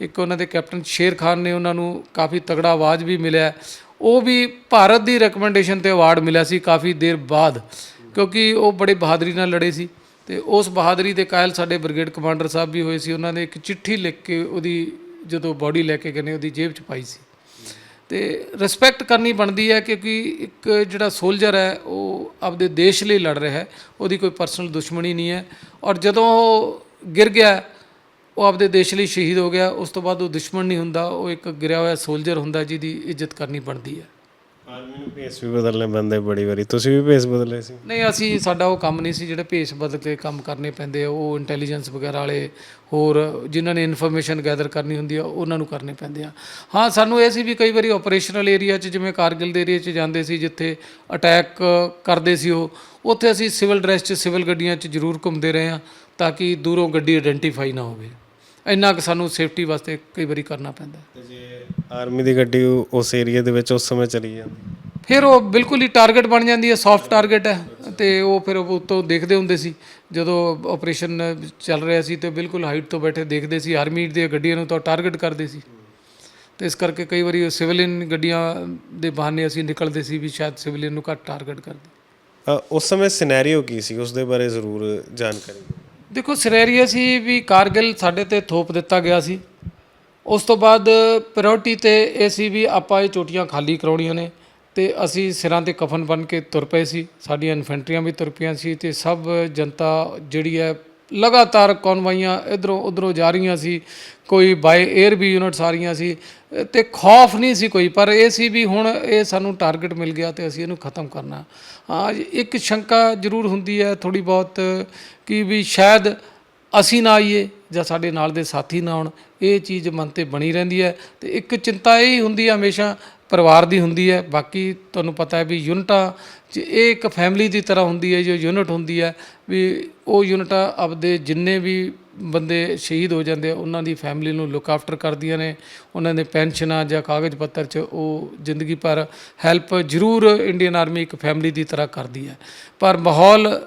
ਇੱਕ ਉਹਨਾਂ ਦੇ ਕੈਪਟਨ ਸ਼ੇਰ ਖਾਨ ਨੇ ਉਹਨਾਂ ਨੂੰ ਕਾਫੀ ਤਗੜਾ ਆਵਾਜ਼ ਵੀ ਮਿਲਿਆ। ਉਹ ਵੀ ਭਾਰਤ ਦੀ ਰეკਮੈਂਡੇਸ਼ਨ ਤੇ ਅਵਾਰਡ ਮਿਲਿਆ ਸੀ ਕਾਫੀ ਦੇਰ ਬਾਅਦ, ਕਿਉਂਕਿ ਉਹ ਬੜੇ ਬਹਾਦਰੀ ਨਾਲ ਲੜੇ ਸੀ ਤੇ ਉਸ ਬਹਾਦਰੀ ਦੇ ਕਾਇਲ ਸਾਡੇ ਬ੍ਰਿਗੇਡ ਕਮਾਂਡਰ ਸਾਹਿਬ ਵੀ ਹੋਏ ਸੀ। ਉਹਨਾਂ ਨੇ ਇੱਕ ਚਿੱਠੀ ਲਿਖ ਕੇ ਉਹਦੀ ਜਦੋਂ ਬਾਡੀ ਲੈ ਕੇ ਗਏ ਨੇ ਉਹਦੀ ਜੇਬ 'ਚ ਪਾਈ ਸੀ। ਤੇ ਰਿਸਪੈਕਟ ਕਰਨੀ ਬਣਦੀ ਹੈ ਕਿਉਂਕਿ ਇੱਕ ਜਿਹੜਾ ਸੋਲਜਰ ਹੈ, ਉਹ ਆਪਦੇ ਦੇਸ਼ ਲਈ ਲੜ ਰਿਹਾ ਹੈ, ਉਹਦੀ ਕੋਈ ਪਰਸਨਲ ਦੁਸ਼ਮਣੀ ਨਹੀਂ ਹੈ। ਔਰ ਜਦੋਂ ਉਹ ਗਿਰ ਗਿਆ ਉਹ ਆਪਦੇ ਦੇਸ਼ ਲਈ ਸ਼ਹੀਦ ਹੋ ਗਿਆ ਉਸ ਤੋਂ ਬਾਅਦ ਉਹ ਦੁਸ਼ਮਣ ਨਹੀਂ ਹੁੰਦਾ ਉਹ ਇੱਕ ਗਿਰਿਆ ਹੋਇਆ ਸੋਲਜਰ ਹੁੰਦਾ ਜਿਹਦੀ ਇੱਜ਼ਤ ਕਰਨੀ ਬਣਦੀ ਹੈ। ਆਰਮੀ ਨੂੰ ਭੇਸ ਵੀ ਬਦਲਨੇ ਪੈਂਦੇ ਬੜੀ ਵਾਰੀ। ਤੁਸੀਂ ਵੀ ਭੇਸ ਬਦਲੇ ਸੀ? ਨਹੀਂ ਅਸੀਂ ਸਾਡਾ ਉਹ ਕੰਮ ਨਹੀਂ ਸੀ ਜਿਹੜੇ ਭੇਸ ਬਦਲ ਕੇ ਕੰਮ ਕਰਨੇ ਪੈਂਦੇ ਆ ਉਹ ਇੰਟੈਲੀਜੈਂਸ ਵਗੈਰਾ ਵਾਲੇ ਹੋਰ ਜਿਨ੍ਹਾਂ ਨੇ ਇਨਫੋਰਮੇਸ਼ਨ ਗੈਦਰ ਕਰਨੀ ਹੁੰਦੀ ਆ ਉਹਨਾਂ ਨੂੰ ਕਰਨੇ ਪੈਂਦੇ ਆ। ਹਾਂ ਸਾਨੂੰ ਇਹ ਸੀ ਵੀ ਕਈ ਵਾਰੀ ਆਪਰੇਸ਼ਨਲ ਏਰੀਆ 'ਚ ਜਿਵੇਂ ਕਾਰਗਿਲ ਦੇ ਏਰੀਆ 'ਚ ਜਾਂਦੇ ਸੀ ਜਿੱਥੇ ਅਟੈਕ ਕਰਦੇ ਸੀ ਉਹ ਉੱਥੇ ਅਸੀਂ ਸਿਵਲ ਡਰੈਸ 'ਚ ਸਿਵਲ ਗੱਡੀਆਂ 'ਚ ਜ਼ਰੂਰ ਘੁੰਮਦੇ ਰਹੇ ਆ ਤਾਂ ਕਿ ਦੂਰੋਂ ਗੱਡੀ ਆਇਡੈਂਟੀਫਾਈ ਨਾ ਹੋਵੇ। ਇੰਨਾ ਕੁ ਸਾਨੂੰ ਸੇਫਟੀ ਵਾਸਤੇ ਕਈ ਵਾਰੀ ਕਰਨਾ ਪੈਂਦਾ। ਤੇ ਜੇ ਆਰਮੀ ਦੀ ਗੱਡੀ ਉਸ ਏਰੀਆ ਦੇ ਵਿੱਚ ਉਸ ਸਮੇਂ ਚਲੀ ਜਾਂਦੀ? ਫਿਰ ਉਹ ਬਿਲਕੁਲ ਹੀ ਟਾਰਗੇਟ ਬਣ ਜਾਂਦੀ ਹੈ ਸੌਫਟ ਟਾਰਗੇਟ ਹੈ ਤੇ ਉਹ ਫਿਰ ਉੱਤੋਂ ਦੇਖਦੇ ਹੁੰਦੇ ਸੀ। ਜਦੋਂ ਆਪਰੇਸ਼ਨ ਚੱਲ ਰਿਹਾ ਸੀ ਤੇ ਬਿਲਕੁਲ ਹਾਈਟ ਤੋਂ ਬੈਠੇ ਦੇਖਦੇ ਸੀ ਆਰਮੀ ਦੀਆਂ ਗੱਡੀਆਂ ਨੂੰ ਤਾਂ ਟਾਰਗੇਟ ਕਰਦੇ ਸੀ। ਤੇ ਇਸ ਕਰਕੇ ਕਈ ਵਾਰੀ ਸਿਵਲਿਅਨ ਗੱਡੀਆਂ ਦੇ ਬਹਾਨੇ ਅਸੀਂ ਨਿਕਲਦੇ ਸੀ ਵੀ ਸ਼ਾਇਦ ਸਿਵਲਿਅਨ ਨੂੰ ਘੱਟ ਟਾਰਗੇਟ ਕਰਦੇ। ਉਸ ਸਮੇਂ ਸਿਨੈਰੀਓ ਕੀ ਸੀ? ਉਸ ਦੇ ਬਾਰੇ ਜ਼ਰੂਰ ਜਾਣਕਾਰੀ। ਦੇਖੋ ਸਿਨੈਰੀਆ ਸੀ ਵੀ ਕਾਰਗਿਲ ਸਾਡੇ ਤੇ ਥੋਪ ਦਿੱਤਾ ਗਿਆ ਸੀ। ਉਸ ਤੋਂ ਬਾਅਦ ਪ੍ਰਾਇੋਰਟੀ ਤੇ ਇਹ ਸੀ ਵੀ ਆਪਾਂ ਇਹ ਚੋਟੀਆਂ ਖਾਲੀ ਕਰਾਉਣੀਆਂ ਨੇ ਤੇ ਅਸੀਂ ਸਿਰਾਂ ਤੇ ਕਫਨ ਬਨ ਕੇ ਤੁਰ ਪਏ ਸੀ। ਸਾਡੀਆਂ ਇਨਫੈਂਟਰੀਆਂ ਵੀ ਤੁਰ ਪਈਆਂ ਸੀ ਤੇ ਸਭ ਜਨਤਾ ਜਿਹੜੀ ਹੈ ਲਗਾਤਾਰ ਕੌਨਵਾਈਆਂ ਇਧਰੋਂ ਉਧਰੋਂ ਜਾ ਰਹੀਆਂ ਸੀ ਕੋਈ ਬਾਈ 에ਅਰ ਵੀ ਯੂਨਿਟਸ ਆ ਰਹੀਆਂ ਸੀ ਅ, ਤੇ ਖੌਫ ਨਹੀਂ ਸੀ ਕੋਈ ਪਰ ਇਹ ਸੀ ਵੀ ਹੁਣ ਇਹ ਸਾਨੂੰ ਟਾਰਗੇਟ ਮਿਲ ਗਿਆ ਤੇ ਅਸੀਂ ਇਹਨੂੰ ਖਤਮ ਕਰਨਾ। ਹਾਂ ਇੱਕ ਸ਼ੰਕਾ ਜ਼ਰੂਰ ਹੁੰਦੀ ਹੈ ਥੋੜੀ ਬਹੁਤ ਕਿ ਵੀ ਸ਼ਾਇਦ ਅਸੀਂ ਨਾ ਆਈਏ ਜਾਂ ਸਾਡੇ ਨਾਲ ਦੇ ਸਾਥੀ ਨਾ ਆਉਣ ਇਹ ਚੀਜ਼ ਮਨ ਤੇ ਬਣੀ ਰਹਿੰਦੀ ਹੈ ਤੇ ਇੱਕ ਚਿੰਤਾ ਇਹ ਹੀ ਹੁੰਦੀ ਹੈ ਹਮੇਸ਼ਾ ਪਰਿਵਾਰ ਦੀ ਹੁੰਦੀ ਹੈ, ਬਾਕੀ ਤੁਹਾਨੂੰ ਪਤਾ ਹੈ ਵੀ ਯੂਨਿਟਾਂ 'ਚ ਇਹ ਇੱਕ ਫੈਮਿਲੀ ਦੀ ਤਰ੍ਹਾਂ ਹੁੰਦੀ ਹੈ, ਜੋ ਯੂਨਿਟ ਹੁੰਦੀ ਹੈ, ਵੀ ਉਹ ਯੂਨਿਟਾਂ ਆਪਦੇ ਜਿੰਨੇ ਵੀ ਬੰਦੇ ਸ਼ਹੀਦ ਹੋ ਜਾਂਦੇ ਆ, ਉਹਨਾਂ ਦੀ ਫੈਮਿਲੀ ਨੂੰ ਲੁੱਕ ਆਫਟਰ ਕਰਦੀਆਂ ਨੇ, ਉਹਨਾਂ ਦੇ ਪੈਨਸ਼ਨਾਂ ਜਾਂ ਕਾਗਜ਼ ਪੱਤਰ 'ਚ ਉਹ ਜ਼ਿੰਦਗੀ ਭਰ ਹੈਲਪ ਜ਼ਰੂਰ ਇੰਡੀਅਨ ਆਰਮੀ ਇੱਕ ਫੈਮਿਲੀ ਦੀ ਤਰ੍ਹਾਂ ਕਰਦੀ ਹੈ। ਪਰ ਮਾਹੌਲ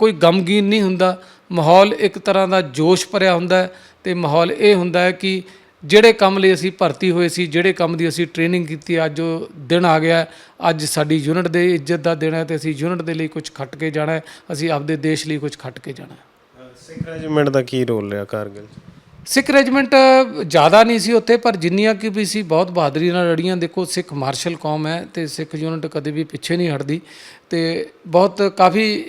ਕੋਈ ਗਮਗੀਨ ਨਹੀਂ ਹੁੰਦਾ, ਮਾਹੌਲ ਇੱਕ ਤਰ੍ਹਾਂ ਦਾ ਜੋਸ਼ ਭਰਿਆ ਹੁੰਦਾ ਹੈ ਤੇ ਮਾਹੌਲ ਇਹ ਹੁੰਦਾ ਹੈ ਕਿ ਜਿਹੜੇ ਕੰਮ ਲਈ ਅਸੀਂ ਭਰਤੀ ਹੋਏ ਸੀ ਜਿਹੜੇ ਕੰਮ ਦੀ ਅਸੀਂ ਟ੍ਰੇਨਿੰਗ ਕੀਤੀ ਅੱਜ ਉਹ ਦਿਨ ਆ ਗਿਆ। ਅੱਜ ਸਾਡੀ ਯੂਨਿਟ ਦੇ ਇੱਜ਼ਤ ਦਾ ਦਿਨ ਹੈ ਤੇ ਅਸੀਂ ਯੂਨਿਟ ਦੇ ਲਈ ਕੁਝ ਖੱਟ ਕੇ ਜਾਣਾ ਹੈ ਅਸੀਂ ਆਪਦੇ ਦੇਸ਼ ਲਈ ਕੁਝ ਖੱਟ ਕੇ ਜਾਣਾ ਹੈ ਸਿੱਖ ਰੈਜੀਮੈਂਟ ਦਾ ਕੀ ਰੋਲ ਰਿਹਾ ਕਾਰਗਿਲ ਸਿੱਖ ਰੈਜੀਮੈਂਟ ਜ਼ਿਆਦਾ ਨਹੀਂ ਸੀ ਉੱਥੇ ਪਰ ਜਿੰਨੀਆਂ ਕਿ ਵੀ ਸੀ ਬਹੁਤ ਬਹਾਦਰੀ ਨਾਲ ਲੜੀਆਂ ਦੇਖੋ ਸਿੱਖ ਮਾਰਸ਼ਲ ਕੌਮ ਹੈ ਤੇ ਸਿੱਖ ਯੂਨਿਟ ਕਦੇ ਵੀ ਪਿੱਛੇ ਨਹੀਂ ਹਟਦੀ ਤੇ ਬਹੁਤ ਕਾਫੀ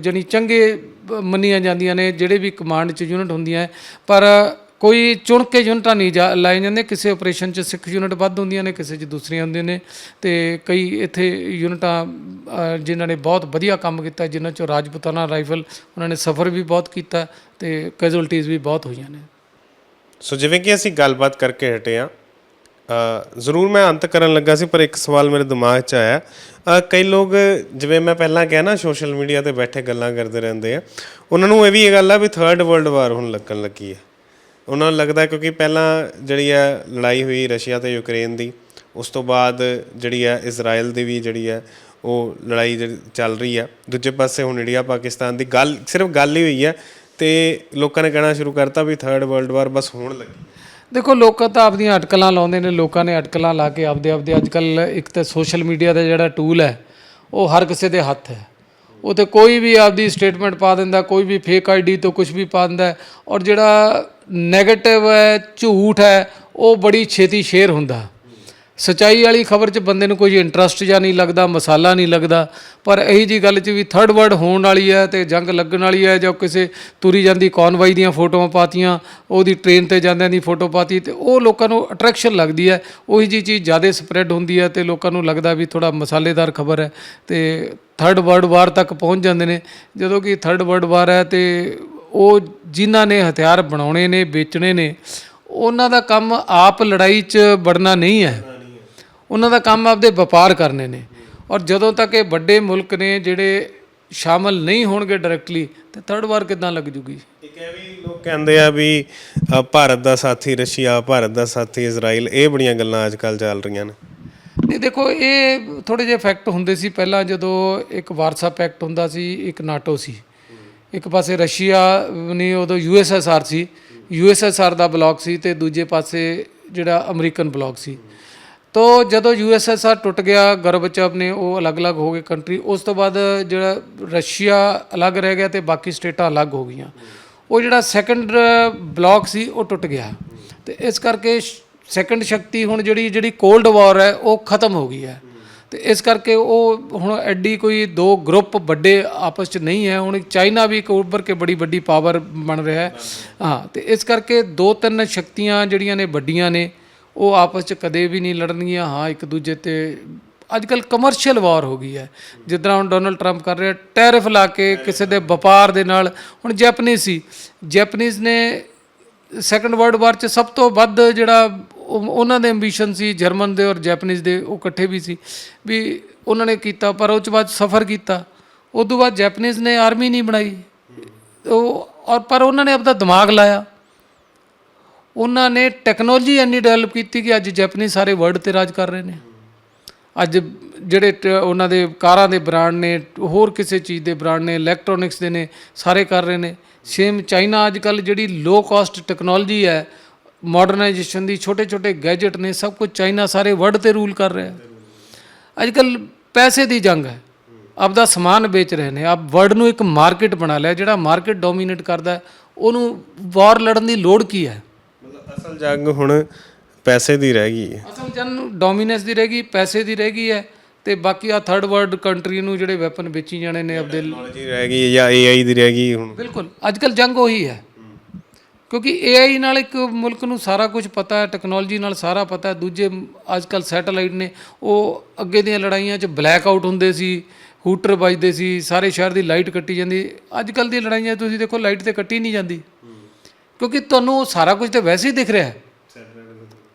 ਜਾਣੀ ਚੰਗੇ ਮੰਨੀਆਂ ਜਾਂਦੀਆਂ ਨੇ ਜਿਹੜੇ ਵੀ ਕਮਾਂਡ 'ਚ ਯੂਨਿਟ ਹੁੰਦੀਆਂ। ਪਰ ਕੋਈ ਚੁਣ ਕੇ ਯੂਨਿਟਾਂ ਨਹੀਂ ਜਾ- ਲਾਏ ਜਾਂਦੇ ਕਿਸੇ ਆਪਰੇਸ਼ਨ 'ਚ ਸਿੱਖ ਯੂਨਿਟ ਵੱਧ ਹੁੰਦੀਆਂ ਨੇ, ਕਿਸੇ 'ਚ ਦੂਸਰੀਆਂ ਹੁੰਦੀਆਂ ਨੇ। ਤੇ ਕਈ ਇੱਥੇ ਯੂਨਿਟਾਂ ਜਿਨ੍ਹਾਂ ਨੇ ਬਹੁਤ ਵਧੀਆ ਕੰਮ ਕੀਤਾ, ਜਿਨ੍ਹਾਂ 'ਚੋਂ ਰਾਜਪੂਤਾਨਾ ਰਾਈਫਲ, ਉਹਨਾਂ ਨੇ ਸਫ਼ਰ ਵੀ ਬਹੁਤ ਕੀਤਾ ਤੇ ਕੈਜੁਅਲਟੀਜ਼ ਵੀ ਬਹੁਤ ਹੋਈਆਂ ਨੇ। ਸੋ ਜਿਵੇਂ ਕਿ ਅਸੀਂ ਗੱਲਬਾਤ ਕਰਕੇ ਹਟੇ ਆ ਜ਼ਰੂਰ ਮੈਂ ਅੰਤ ਕਰਨ ਲੱਗਾ ਸੀ, ਪਰ ਇੱਕ ਸਵਾਲ ਮੇਰੇ ਦਿਮਾਗ 'ਚ ਆਇਆ। ਕਈ ਲੋਕ, ਜਿਵੇਂ ਮੈਂ ਪਹਿਲਾਂ ਕਿਹਾ ਨਾ ਸੋਸ਼ਲ ਮੀਡੀਆ ਤੇ ਬੈਠੇ ਗੱਲਾਂ ਕਰਦੇ ਰਹਿੰਦੇ ਆ, ਉਹਨਾਂ ਨੂੰ ਇਹ ਵੀ ਇਹ ਗੱਲ ਆ ਵੀ ਥਰਡ ਵਰਲਡ ਵਾਰ ਹੁਣ ਲੱਗਣ ਲੱਗੀ ਹੈ। ਉਹਨਾਂ ਨੂੰ ਲੱਗਦਾ ਕਿਉਂਕਿ ਪਹਿਲਾਂ ਜਿਹੜੀ ਹੈ ਲੜਾਈ ਹੋਈ ਰਸ਼ੀਆ ਤੇ ਯੂਕਰੇਨ ਦੀ, ਉਸ ਤੋਂ ਬਾਅਦ ਜਿਹੜੀ ਹੈ ਇਜ਼ਰਾਈਲ ਦੀ ਵੀ ਜਿਹੜੀ ਹੈ ਉਹ ਲੜਾਈ ਜਿਹੜੀ ਚੱਲ ਰਹੀ ਹੈ। ਦੂਜੇ ਪਾਸੇ ਹੁਣ ਇੰਡੀਆ ਪਾਕਿਸਤਾਨ ਦੀ ਗੱਲ ਸਿਰਫ ਗੱਲ ਹੀ ਹੋਈ ਹੈ ਤੇ ਲੋਕਾਂ ਨੇ ਕਹਿਣਾ ਸ਼ੁਰੂ ਕਰਤਾ ਵੀ ਥਰਡ ਵਰਲਡ ਵਾਰ ਬਸ ਹੋਣ ਲੱਗੀ। ਦੇਖੋ, ਲੋਕ ਤਾਂ ਆਪਦੀਆਂ ਅਟਕਲਾਂ ਲਾਉਂਦੇ ਨੇ, ਲੋਕਾਂ ਨੇ ਅਟਕਲਾਂ ਲਾ ਕੇ ਆਪਦੇ ਆਪਦੇ ਅੱਜ ਕੱਲ ਇੱਕ ਤਾਂ ਸੋਸ਼ਲ ਮੀਡੀਆ ਦਾ ਜਿਹੜਾ ਟੂਲ ਹੈ, ਉਹ ਹਰ ਕਿਸੇ ਦੇ ਹੱਥ ਹੈ। ਉਹ ਤੇ ਕੋਈ ਵੀ ਆਪਦੀ ਸਟੇਟਮੈਂਟ ਪਾ ਦਿੰਦਾ, ਕੋਈ ਵੀ ਫੇਕ ਆਈਡੀ ਤੋਂ ਕੁਝ ਵੀ ਪਾ ਦਿੰਦਾ ਔਰ ਜਿਹੜਾ 네ਗੇਟਿਵ ਹੈ, ਝੂਠ ਹੈ, ਉਹ ਬੜੀ ਛੇਤੀ ਸ਼ੇਅਰ ਹੁੰਦਾ। ਸਚਾਈ ਵਾਲੀ ਖਬਰ 'ਚ ਬੰਦੇ ਨੂੰ ਕੋਈ ਇੰਟਰਸਟ ਜਾਂ ਨਹੀਂ ਲੱਗਦਾ, ਮਸਾਲਾ ਨਹੀਂ ਲੱਗਦਾ। ਪਰ ਇਹੀ ਜੀ ਗੱਲ 'ਚ ਵੀ ਥਰਡ ਵਰਡ ਹੋਣ ਵਾਲੀ ਹੈ ਤੇ ਜੰਗ ਲੱਗਣ ਵਾਲੀ ਹੈ ਜਾਂ ਕਿਸੇ ਤੁਰੀ ਜਾਂਦੀ ਕੌਨਵਾਈ ਦੀਆਂ ਫੋਟੋਆਂ ਪਾਤੀਆਂ, ਉਹਦੀ ਟ੍ਰੇਨ ਤੇ ਜਾਂਦਿਆਂ ਦੀ ਫੋਟੋ ਪਾਤੀ ਤੇ ਉਹ ਲੋਕਾਂ ਨੂੰ ਅਟਰੈਕਸ਼ਨ ਲੱਗਦੀ ਹੈ। ਉਹੀ ਜੀ ਚੀਜ਼ ਜ਼ਿਆਦਾ ਸਪਰੈਡ ਹੁੰਦੀ ਹੈ ਤੇ ਲੋਕਾਂ ਨੂੰ ਲੱਗਦਾ ਵੀ ਥੋੜਾ ਮਸਾਲੇਦਾਰ ਖਬਰ ਹੈ ਤੇ ਥਰਡ ਵਰਲਡ ਵਾਰ ਤੱਕ ਪਹੁੰਚ ਜਾਂਦੇ ਨੇ। ਜਦੋਂ ਕਿ ਥਰਡ ਵਰਲਡ ਵਾਰ ਹੈ ਤੇ ਉਹ ਜਿਨ੍ਹਾਂ ਨੇ ਹਥਿਆਰ ਬਣਾਉਣੇ ਨੇ, ਵੇਚਣੇ ਨੇ, ਉਹਨਾਂ ਦਾ ਕੰਮ ਆਪ ਲੜਾਈ 'ਚ ਵੜਨਾ ਨਹੀਂ ਹੈ। ਉਹਨਾਂ ਦਾ ਕੰਮ ਆਪਦੇ ਵਪਾਰ ਕਰਨੇ ਨੇ। ਔਰ ਜਦੋਂ ਤੱਕ ਇਹ ਵੱਡੇ ਮੁਲਕ ਨੇ ਜਿਹੜੇ ਸ਼ਾਮਲ ਨਹੀਂ ਹੋਣਗੇ ਡਾਇਰੈਕਟਲੀ ਤੇ ਥਰਡ ਵਾਰ ਕਿਦਾਂ ਲੱਗ ਜੂਗੀ? ਇੱਕ ਇਹ ਵੀ ਲੋਕ ਕਹਿੰਦੇ ਆ ਵੀ ਭਾਰਤ ਦਾ ਸਾਥੀ ਰਸ਼ੀਆ ਭਾਰਤ ਦਾ ਸਾਥੀ ਇਜ਼ਰਾਈਲ ਇਹ ਬੜੀਆਂ ਗੱਲਾਂ ਅੱਜ ਕੱਲ ਚੱਲ ਰਹੀਆਂ ਨੇ। ਨਹੀਂ ਦੇਖੋ ਇਹ ਥੋੜੇ ਜਿਹੇ ਫੈਕਟ ਹੁੰਦੇ ਸੀ। ਪਹਿਲਾਂ ਜਦੋਂ ਇੱਕ ਵਾਰਸਾ ਪੈਕਟ ਹੁੰਦਾ ਸੀ ਇੱਕ ਨਾਟੋ ਸੀ। ਇੱਕ ਪਾਸੇ ਰਸ਼ੀਆ ਨਹੀਂ ਉਦੋਂ ਯੂਐਸਐਸਆਰ ਸੀ। ਯੂਐਸਐਸਆਰ ਦਾ ਬਲਾਕ ਸੀ ਤੇ ਦੂਜੇ ਪਾਸੇ ਜਿਹੜਾ ਅਮਰੀਕਨ ਬਲਾਕ ਸੀ। ਤੋ ਜਦੋਂ ਯੂਐਸਐਸਆਰ ਟੁੱਟ ਗਿਆ ਗਰਬਚਵ ਨੇ ਉਹ ਅਲੱਗ-ਅਲੱਗ ਹੋ ਗਏ ਕੰਟਰੀ ਉਸ ਤੋਂ ਬਾਅਦ ਜਿਹੜਾ ਰਸ਼ੀਆ ਅਲੱਗ ਰਹਿ ਗਿਆ ਤੇ ਬਾਕੀ ਸਟੇਟਾਂ ਅਲੱਗ ਹੋ ਗਈਆਂ। ਉਹ ਜਿਹੜਾ ਸੈਕੰਡ ਬਲਾਕ ਸੀ, ਉਹ ਟੁੱਟ ਗਿਆ। ਤੇ ਇਸ ਕਰਕੇ ਸੈਕੰਡ ਸ਼ਕਤੀ ਹੁਣ ਜਿਹੜੀ ਜਿਹੜੀ ਕੋਲਡ ਵਾਰ ਹੈ, ਉਹ ਖਤਮ ਹੋ ਗਈ ਹੈ। ਤੇ ਇਸ ਕਰਕੇ ਉਹ ਹੁਣ ਐਡੀ ਕੋਈ ਦੋ ਗਰੁੱਪ ਵੱਡੇ ਆਪਸ ਚ ਨਹੀਂ ਹੈ। ਹੁਣ ਚਾਈਨਾ ਵੀ ਇੱਕ ਉੱਭਰ ਕੇ ਬੜੀ ਵੱਡੀ ਪਾਵਰ ਬਣ ਰਿਹਾ ਹੈ। ਹਾਂ, ਤੇ ਇਸ ਕਰਕੇ ਦੋ ਤਿੰਨ ਸ਼ਕਤੀਆਂ ਜਿਹੜੀਆਂ ਨੇ ਵੱਡੀਆਂ ਨੇ ਉਹ ਆਪਸ ਚ ਕਦੇ ਵੀ ਨਹੀਂ ਲੜਨਗੀਆਂ। ਹਾਂ, ਇੱਕ ਦੂਜੇ ਤੇ ਅੱਜ ਕੱਲ ਕਮਰਸ਼ੀਅਲ ਵਾਰ ਹੋ ਗਈ ਹੈ। ਜਿੱਦਾਂ ਹੁਣ ਡੋਨਲਡ ਟਰੰਪ ਕਰ ਰਿਹਾ ਟੈਰਿਫ ਲਾ ਕੇ ਕਿਸੇ ਦੇ ਵਪਾਰ ਦੇ ਨਾਲ। ਹੁਣ ਜੈਪਨੀਜ਼ ਸੀ। ਜੈਪਨੀਜ਼ ਨੇ ਸੈਕੰਡ ਵਰਲਡ ਵਾਰ ਚ ਸਭ ਤੋਂ ਵੱਧ ਜਿਹੜਾ ਉਹ- ਉਹਨਾਂ ਦੇ ਐਂਬੀਸ਼ਨ ਸੀ ਜਰਮਨ ਦੇ ਔਰ ਜੈਪਨੀਜ਼ ਦੇ, ਉਹ ਇਕੱਠੇ ਵੀ ਸੀ। ਵੀ ਉਹਨਾਂ ਨੇ ਕੀਤਾ, ਪਰ ਉਹ ਚ ਬਾਅਦ ਸਫਰ ਕੀਤਾ। ਉਸ ਤੋਂ ਬਾਅਦ ਜੈਪਨੀਜ਼ ਨੇ ਆਰਮੀ ਨਹੀਂ ਬਣਾਈ। ਉਹ, ਔਰ ਪਰ ਉਹਨਾਂ ਨੇ ਆਪਦਾ ਦਿਮਾਗ ਲਾਇਆ। ਉਹਨਾਂ ਨੇ ਟੈਕਨੋਲੋਜੀ ਇੰਨੀ ਡਿਵੈਲਪ ਕੀਤੀ ਕਿ ਅੱਜ ਜੈਪਨੀਜ਼ ਸਾਰੇ ਵਰਲਡ ਤੇ ਰਾਜ ਕਰ ਰਹੇ ਨੇ। ਅੱਜ ਜਿਹੜੇ ਟ- ਉਹਨਾਂ ਦੇ ਕਾਰਾਂ ਦੇ ਬ੍ਰਾਂਡ ਨੇ, ਹੋਰ ਕਿਸੇ ਚੀਜ਼ ਦੇ ਬ੍ਰਾਂਡ ਨੇ ਇਲੈਕਟ੍ਰੋਨਿਕਸ ਦੇ ਨੇ, ਸਾਰੇ ਕਰ ਰਹੇ ਨੇ। ਸੇਮ ਚਾਈਨਾ ਅੱਜ ਕੱਲ ਜਿਹੜੀ ਲੋ ਕਾਸਟ ਟੈਕਨੋਲੋਜੀ ਹੈ ਮਾਡਰਨਾਈਜੇਸ਼ਨ ਦੀ ਛੋਟੇ ਛੋਟੇ ਗੈਜਟ ਨੇ, ਸਭ ਕੁਝ ਚਾਈਨਾ ਸਾਰੇ ਵਰਲਡ ਤੇ ਰੂਲ ਕਰ ਰਿਹਾ ਅੱਜ ਕੱਲ ਪੈਸੇ ਦੀ ਜੰਗ ਹੈ। ਆਪਦਾ ਸਮਾਨ ਵੇਚ ਰਹੇ ਨੇ। ਆਪ ਵਰਲਡ ਨੂੰ ਇੱਕ ਮਾਰਕੀਟ ਬਣਾ ਲਿਆ, ਜਿਹੜਾ ਮਾਰਕੀਟ ਡੋਮੀਨੇਟ ਕਰਦਾ ਉਹਨੂੰ ਵਾਰ ਲੜਨ ਦੀ ਲੋੜ ਕੀ ਹੈ? ਮਤਲਬ ਅਸਲ ਜੰਗ ਹੁਣ ਪੈਸੇ ਦੀ ਰਹਿ ਗਈ ਹੈ। ਅਸਲ ਜਨ ਡੋਮੀਨੈਂਸ ਦੀ ਰਹੇਗੀ ਪੈਸੇ ਦੀ ਰਹੇਗੀ ਹੈ ਤੇ ਬਾਕੀ ਆ ਥਰਡ ਵਰਲਡ ਕੰਟਰੀ ਨੂੰ ਜਿਹੜੇ ਵੈਪਨ ਵੇਚੀ ਜਾਣੇ ਨੇ ਆਪਦੇ ਟੈਕਨੋਲੋਜੀ ਰਹਿ ਗਈ ਜਾਂ AI ਦੀ ਰਹਿ ਗਈ ਹੁਣ। ਬਿਲਕੁਲ ਅੱਜ ਕੱਲ ਜੰਗ ਉਹੀ ਹੈ। ਕਿਉਂਕਿ AI ਨਾਲ ਇੱਕ ਮੁਲਕ ਨੂੰ ਸਾਰਾ ਕੁਝ ਪਤਾ ਹੈ ਟੈਕਨੋਲੋਜੀ ਨਾਲ ਸਾਰਾ ਪਤਾ ਹੈ। ਦੂਜੇ ਅੱਜ ਕੱਲ ਸੈਟੇਲਾਈਟ ਨੇ ਉਹ ਅੱਗੇ ਦੀਆਂ ਲੜਾਈਆਂ 'ਚ ਬਲੈਕ ਆਊਟ ਹੁੰਦੇ ਸੀ ਹੂਟਰ ਵੱਜਦੇ ਸੀ ਸਾਰੇ ਸ਼ਹਿਰ ਦੀ ਲਾਈਟ ਕੱਟੀ ਜਾਂਦੀ। ਅੱਜ ਕੱਲ ਦੀ ਲੜਾਈਆਂ ਤੁਸੀਂ ਦੇਖੋ ਲਾਈਟ ਤੇ ਕੱਟੀ ਨਹੀਂ ਜਾਂਦੀ। ਕਿਉਂਕਿ ਤੁਹਾਨੂੰ ਉਹ ਸਾਰਾ ਕੁਝ ਤੇ ਵੈਸੇ ਹੀ ਦਿਖ ਰਿਹਾ ਹੈ।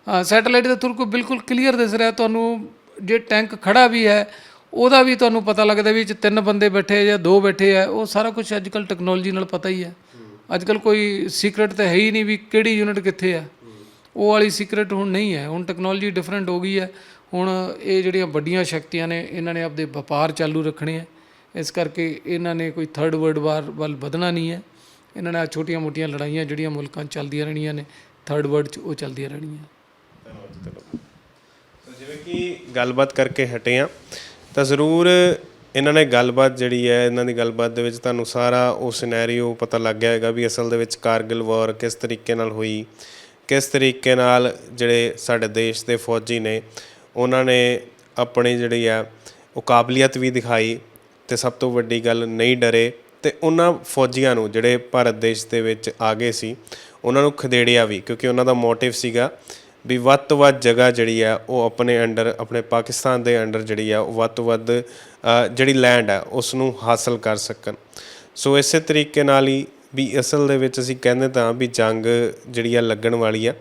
ਹਾਂ, ਸੈਟੇਲਾਈਟ ਦੇ ਥਰੂ ਕੋਈ ਬਿਲਕੁਲ ਕਲੀਅਰ ਦਿਸ ਰਿਹਾ ਤੁਹਾਨੂੰ ਜੇ ਟੈਂਕ ਖੜਾ ਵੀ ਹੈ, ਉਹਦਾ ਵੀ ਤੁਹਾਨੂੰ ਪਤਾ ਲੱਗਦਾ ਵੀ 'ਚ ਤਿੰਨ ਬੰਦੇ ਬੈਠੇ ਜਾਂ ਦੋ ਬੈਠੇ ਆ। ਉਹ ਸਾਰਾ ਕੁਝ ਅੱਜ ਕੱਲ ਟੈਕਨੋਲੋਜੀ ਨਾਲ ਪਤਾ ਹੀ ਹੈ। ਅੱਜ ਕੱਲ ਕੋਈ ਸੀਕ੍ਰੇਟ ਤਾਂ ਹੈ ਹੀ ਨਹੀਂ ਵੀ ਕਿਹੜੀ ਯੂਨਿਟ ਕਿੱਥੇ ਆ। ਉਹ ਵਾਲੀ ਸੀਕ੍ਰੇਟ ਹੁਣ ਨਹੀਂ ਹੈ। ਹੁਣ ਟੈਕਨੋਲੋਜੀ ਡਿਫਰੈਂਟ ਹੋ ਗਈ ਹੈ। ਹੁਣ ਇਹ ਜਿਹੜੀਆਂ ਵੱਡੀਆਂ ਸ਼ਕਤੀਆਂ ਨੇ, ਇਹਨਾਂ ਨੇ ਆਪਦੇ ਵਪਾਰ ਚਾਲੂ ਰੱਖਣੇ ਆ। ਇਸ ਕਰਕੇ ਇਹਨਾਂ ਨੇ ਕੋਈ ਥਰਡ ਵਰਲਡ ਵਾਰ ਵੱਲ ਵਧਣਾ ਨਹੀਂ ਹੈ। ਇਹਨਾਂ ਨੇ ਛੋਟੀਆਂ-ਮੋਟੀਆਂ ਲੜਾਈਆਂ ਜਿਹੜੀਆਂ ਮੁਲਕਾਂ 'ਚ ਚੱਲਦੀਆਂ ਰਹਿਣੀਆਂ ਨੇ ਥਰਡ ਵਰਲਡ 'ਚ ਉਹ ਚੱਲਦੀਆਂ ਰਹਿਣੀਆਂ। ਜਿਵੇਂ ਕਿ ਗੱਲਬਾਤ ਕਰਕੇ ਹਟੇ ਆ ਤਾਂ ਜ਼ਰੂਰ ਇਹਨਾਂ ਨੇ ਗੱਲਬਾਤ ਜਿਹੜੀ ਹੈ, ਇਹਨਾਂ ਦੀ ਗੱਲਬਾਤ ਦੇ ਵਿੱਚ ਤੁਹਾਨੂੰ ਸਾਰਾ ਉਹ ਸਿਨੈਰੀਓ ਪਤਾ ਲੱਗ ਗਿਆ ਹੈਗਾ ਵੀ ਅਸਲ ਦੇ ਵਿੱਚ ਕਾਰਗਿਲ ਵਾਰ ਕਿਸ ਤਰੀਕੇ ਨਾਲ ਹੋਈ, ਕਿਸ ਤਰੀਕੇ ਨਾਲ ਜਿਹੜੇ ਸਾਡੇ ਦੇਸ਼ ਦੇ ਫੌਜੀ ਨੇ, ਉਹਨਾਂ ਨੇ ਆਪਣੀ ਜਿਹੜੀ ਆ ਉਹ ਕਾਬਲੀਅਤ ਵੀ ਦਿਖਾਈ ਤੇ ਸਭ ਤੋਂ ਵੱਡੀ ਗੱਲ ਨਹੀਂ ਡਰੇ। ਤੇ ਉਹਨਾਂ ਫੌਜੀਆਂ ਨੂੰ ਜਿਹੜੇ ਭਾਰਤ ਦੇਸ਼ ਦੇ ਵਿੱਚ ਆ ਗਏ ਸੀ, ਉਹਨਾਂ ਨੂੰ ਖਦੇੜਿਆ ਵੀ, ਕਿਉਂਕਿ ਉਹਨਾਂ ਦਾ ਮੋਟਿਵ ਸੀਗਾ ਵੀ ਵੱਧ ਤੋਂ ਵੱਧ ਜਗ੍ਹਾ ਜਿਹੜੀ ਆ, ਉਹ ਆਪਣੇ ਅੰਡਰ, ਆਪਣੇ ਪਾਕਿਸਤਾਨ ਦੇ ਅੰਡਰ ਜਿਹੜੀ ਆ, ਉਹ ਵੱਧ ਤੋਂ ਵੱਧ ਜਿਹੜੀ ਲੈਂਡ ਆ, ਉਸ ਨੂੰ ਹਾਸਲ ਕਰ ਸਕਣ। ਸੋ ਇਸੇ ਤਰੀਕੇ ਨਾਲ ਹੀ ਵੀ ਅਸਲ ਦੇ ਵਿੱਚ ਅਸੀਂ ਕਹਿੰਦੇ ਤਾਂ ਵੀ ਜੰਗ ਜਿਹੜੀ ਆ ਲੱਗਣ ਵਾਲੀ ਆ।